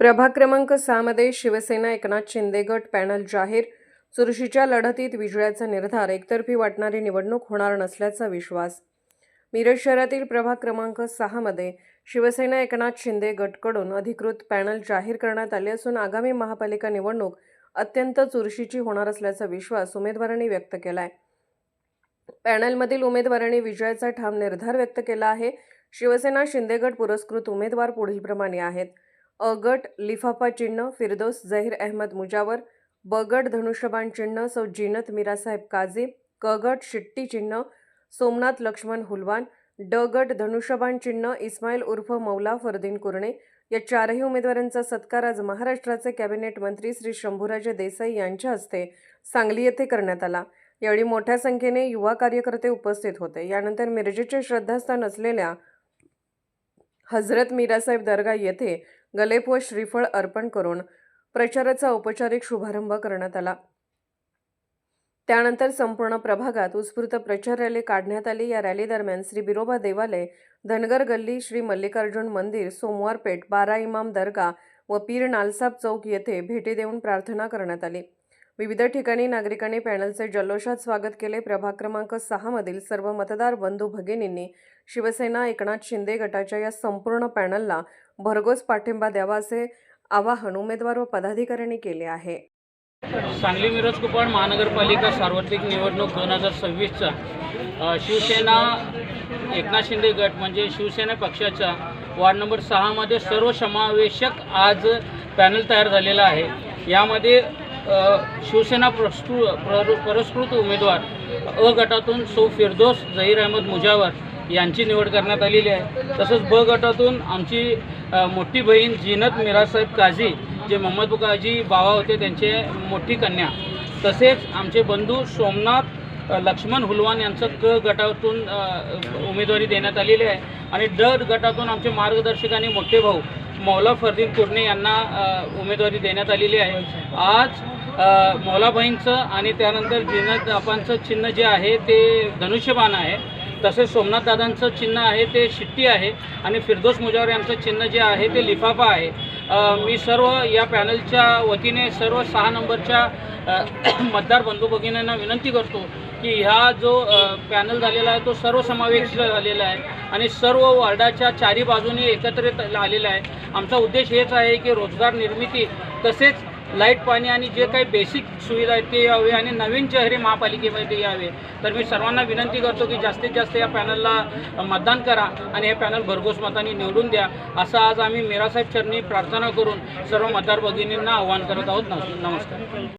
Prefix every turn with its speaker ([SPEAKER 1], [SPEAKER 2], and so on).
[SPEAKER 1] प्रभाग क्रमांक सहामध्ये शिवसेना एकनाथ शिंदे गट पॅनल जाहीर. चुरशीच्या लढतीत विजयाचा निर्धार एकतर्फी वाटणारी निवडणूक होणार नसल्याचा विश्वास. मिरज शहरातील प्रभाग क्रमांक सहामध्ये शिवसेना एकनाथ शिंदे गटकडून अधिकृत पॅनल जाहीर करण्यात आले असून आगामी महापालिका निवडणूक अत्यंत चुरशीची होणार असल्याचा विश्वास उमेदवारांनी व्यक्त केला आहे पॅनलमधील उमेदवारांनी विजयाचा ठाम निर्धार व्यक्त केला आहे. शिवसेना शिंदेगड पुरस्कृत उमेदवार पुढीलप्रमाणे आहेत. अ गट लिफाफा चिन्ह फिरदोस झहीर अहमद मुजावर ब गट धनुष्यबाण चिन्ह सौ जिनत मिरासाहेब काझी क गट शिट्टी चिन्ह सोमनाथ लक्ष्मण हुलवान ड गट धनुष्यबाण चिन्ह इस्माईल उर्फ मौला फरदीन कुरणे या चारही उमेदवारांचा सत्कार आज महाराष्ट्राचे कॅबिनेट मंत्री श्री शंभूराजे देसाई यांच्या हस्ते सांगली येथे करण्यात आला. यावेळी मोठ्या संख्येने युवा कार्यकर्ते उपस्थित होते. यानंतर मिरजेचे श्रद्धास्थान असलेल्या हजरत मीरासाहेब दर्गा येथे गलेप व श्रीफळ अर्पण करून प्रचाराचा औपचारिक शुभारंभ करण्यात आला. त्यानंतर संपूर्ण प्रभागात उत्स्फूर्त प्रचार रॅली काढण्यात आली. या रॅली दरम्यान श्री बिरोबा देवालय धनगर गल्ली श्री मल्लिकार्जुन मंदिर सोमवार पेठ बारा इमाम दर्गा व पीर नालसाब चौक येथे भेटी देऊन प्रार्थना करण्यात आली. विविध ठिकाणी नागरिकांनी पॅनलचे जल्लोषात स्वागत केले. प्रभाग क्रमांक सहामधील सर्व मतदार बंधू भगिनींनी शिवसेना एकनाथ शिंदे गटाच्या या संपूर्ण पॅनलला भरघोस पाठिंबा द्यावा असे आवाहन उमेदवार व पदाधिकाऱ्यांनी केले आहे.
[SPEAKER 2] सांगली मिरज कुपवाड महानगरपालिका सार्वत्रिक निवडणूक दोन हजार सव्वीसचा शिवसेना एकनाथ शिंदे गट म्हणजे शिवसेना पक्षाच्या वार्ड नंबर सहामध्ये सर्वसमावेशक आज पॅनल तयार झालेला आहे. यामध्ये शिवसेना प्रस्तु पुरस्कृत उमेदवार अ गटातून सौ फिरदोस झहीर अहमद मुजावर यांची निवड करण्यात आलेली आहे. तसंच ब गटातून आमची मोठी बहीण जिनत मिरासाहेब काझी जे मोहम्मद काझी बावा होते त्यांचे मोठी कन्या. तसेच आमचे बंधू सोमनाथ लक्ष्मण हुलवान यांचं क गटातून उमेदवारी देण्यात आलेली आहे. आणि ड गटातून आमचे मार्गदर्शक आणि मोठे भाऊ मौला फरदीन कुर्णे यांना उमेदवारी देण्यात आलेली आहे. आज मौलाबाईंचं आणि त्यानंतर जिनत आपांचं चिन्ह जे आहे ते धनुष्यबाण आहे. तसेच सोमनाथ दादांचं चिन्ह आहे ते शिट्टी आहे आणि फिरदोस मुजावर यांचं चिन्ह जे आहे ते लिफाफा आहे. मी सर्व या पॅनलच्या वतीने सर्व सहा नंबरच्या मतदार बंधू भगिनींना विनंती करतो की ह्या जो पॅनल झालेला आहे तो सर्वसमावेश झालेला आहे आणि सर्व वॉर्डाच्या चारी बाजूने एकत्रित आलेला आहे. आमचा उद्देश हेच आहे की रोजगार निर्मिती तसेच लाइट पाणी आणि जे काही बेसिक सुविधा आहेत ते यावे आणि नवीन चेहरे महापालिकेमध्ये यावे. तर मी सर्वांना विनंती करतो की जास्तीत जास्त या पॅनलला मतदान करा आणि हे पॅनल भरघोस मतांनी निवडून द्या. असं आज आम्ही मेरासाहेब चरणी प्रार्थना करून सर्व मतदार भगिनींना आवाहन करत आहोत. नमस्कार.